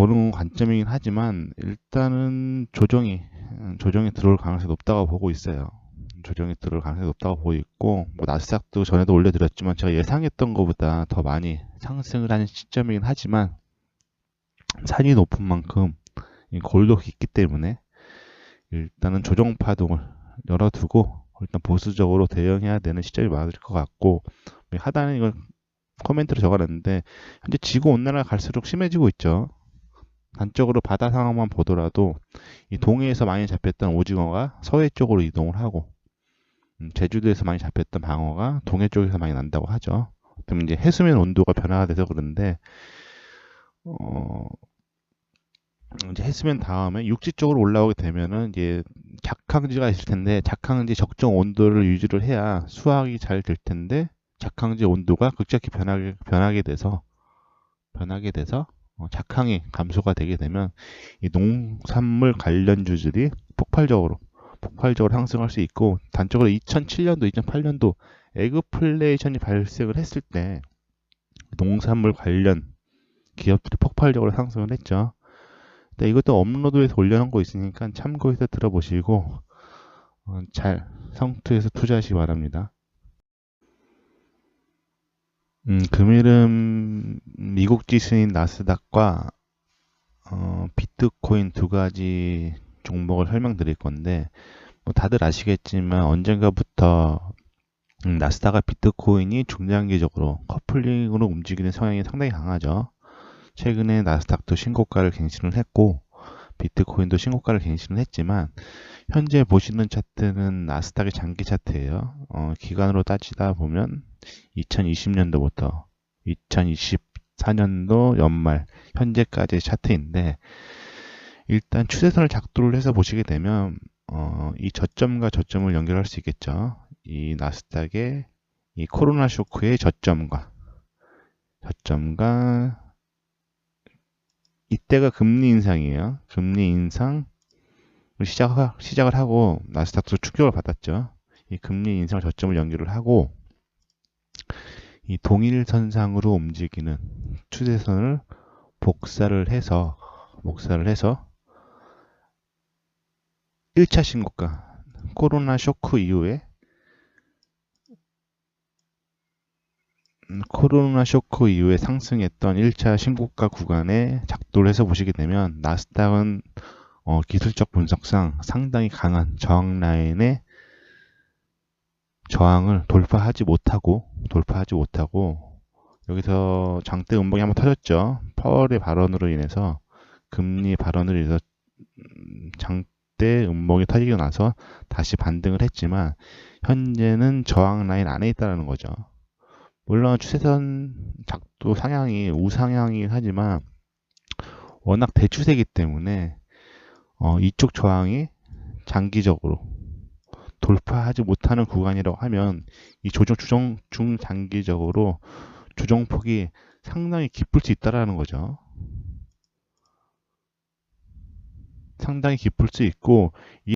보는 관점이긴 하지만 일단은 조정이 음, 조정이 들어올 가능성이 높다고 보고 있어요. 조정이 들어올 가능성이 높다고 보고 있고 뭐 나스닥도 전에도 올려드렸지만 제가 예상했던 것보다 더 많이 상승을 하는 시점이긴 하지만 산이 높은 만큼 이 골도 있기 때문에 일단은 조정 파동을 열어두고 일단 보수적으로 대응해야 되는 시점이 많을 것 같고 하단에 이걸 코멘트로 적어놨는데 현재 지구 온난화가 갈수록 심해지고 있죠. 단적으로 바다 상황만 보더라도 이 동해에서 많이 잡혔던 오징어가 서해 쪽으로 이동을 하고 음, 제주도에서 많이 잡혔던 방어가 동해 쪽에서 많이 난다고 하죠. 그럼 이제 해수면 온도가 변화가 돼서 그런데 어 이제 해수면 다음에 육지 쪽으로 올라오게 되면은 이제 작황지가 있을 텐데 작황지 적정 온도를 유지를 해야 수확이 잘 될 텐데 작황지 온도가 급격히 변하게 변하게 돼서 변하게 돼서 어, 작황이 감소가 되게 되면 이 농산물 관련주들이 폭발적으로 폭발적으로 상승할 수 있고 단적으로 2007년도, 2008년도 에그플레이션이 발생을 했을 때 농산물 관련 기업들이 폭발적으로 상승을 했죠. 근데 이것도 업로드에서 올려놓은 거 있으니까 참고해서 들어보시고 어, 잘 성투해서 투자하시기 바랍니다. 음, 금일은 미국 지수인 나스닥과 어, 비트코인 두 가지 종목을 설명드릴 건데 뭐 다들 아시겠지만 언젠가부터 음, 나스닥과 비트코인이 중장기적으로 커플링으로 움직이는 성향이 상당히 강하죠. 최근에 나스닥도 신고가를 갱신을 했고 비트코인도 신고가를 갱신을 했지만 현재 보시는 차트는 나스닥의 장기 차트예요. 어, 기간으로 따지다 보면 2020년도부터 2024년도 연말 현재까지의 차트인데 일단 추세선을 작도를 해서 보시게 되면 어, 이 저점과 저점을 연결할 수 있겠죠. 이 나스닥의 이 코로나 쇼크의 저점과 저점과 이때가 금리 인상이에요. 금리 인상 시작, 시작을 하고 나스닥도 충격을 받았죠. 이 금리 인상을 저점을 연결을 하고 이 동일선상으로 움직이는 추세선을 복사를 해서 복사를 해서 1차 신고가 코로나 쇼크 이후에 음, 코로나 쇼크 이후에 상승했던 1차 신고가 구간에 작도를 해서 보시게 되면 나스닥은 어, 기술적 분석상 상당히 강한 저항 라인에 저항을 돌파하지 못하고 돌파하지 못하고 여기서 장대 음봉이 한번 터졌죠. 펄의 발언으로 인해서 금리 발언으로 인해서 음, 장대 음봉이 터지고 나서 다시 반등을 했지만 현재는 저항 라인 안에 있다는 거죠. 물론 추세선 작도 상향이 우상향이긴 하지만 워낙 대추세기 때문에 어, 이쪽 저항이 장기적으로 돌파하지 못하는 구간이라고 하면 이 조정 주정 중장기적으로 조정폭이 상당히 깊을 수 있다라는 거죠. 상당히 깊을 수 있고 이